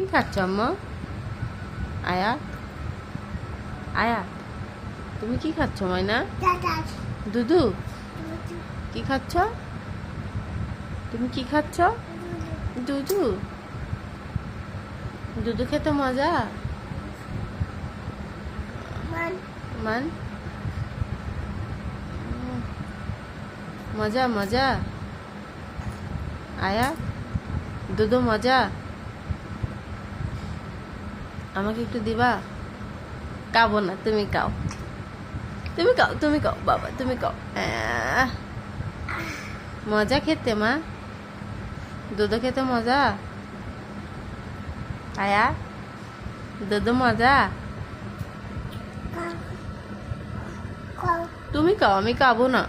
কি খাচ্ছ আম্মা? আয়া আয়া তুমি কি খাচ্ছ ময়না দুধু? কি খাচ্ছ? তুমি কি খাচ্ছ? দুধু। দুধু খেতে মজা? মান। মজা মজা? আয়া দুধু মজা? আমাকে একটু দিবা? কাবো না তুমি কাও। তুমি কাও তুমি কাও বাবা তুমি কাও। মজা খেতে মা। দুধ খেতে মজা? আয়া দুধ মজা? তুমি কাও আমি কাবো না।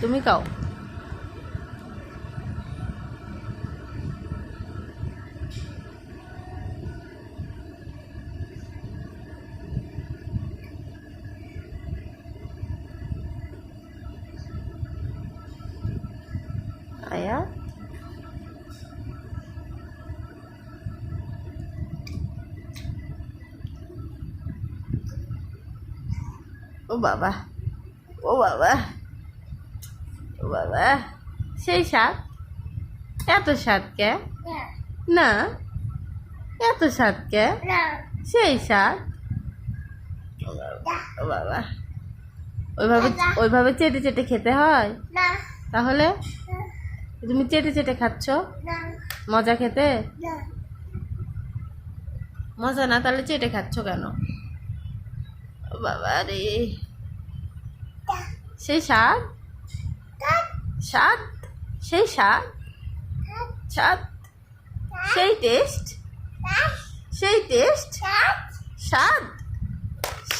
তুমি কাও। আয়া ও বাবা ও বাবা ও বাবা সেই স্বাদ এত স্বাদ কে না এত স্বাদ কে সেই স্বাদ ও বাবা, ও বাবা ওইভাবে ওইভাবে চেটে চেটে খেতে হয়? তাহলে? তুমি চেটে চেটে খাচ্ছ? মজা খেতে? মজা না তাহলে চেটে খাচ্ছ কেন? বাবা রে। সেই স্বাদ? স্বাদ? সেই স্বাদ? স্বাদ? সেই টেস্ট? সেই টেস্ট? স্বাদ?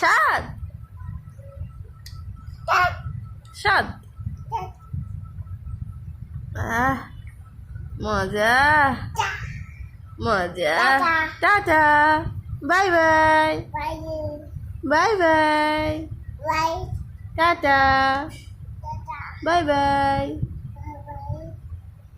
স্বাদ? স্বাদ? আহ মজা। মজা। Tata. Bye bye. Bye. Bye tata. Bye bye.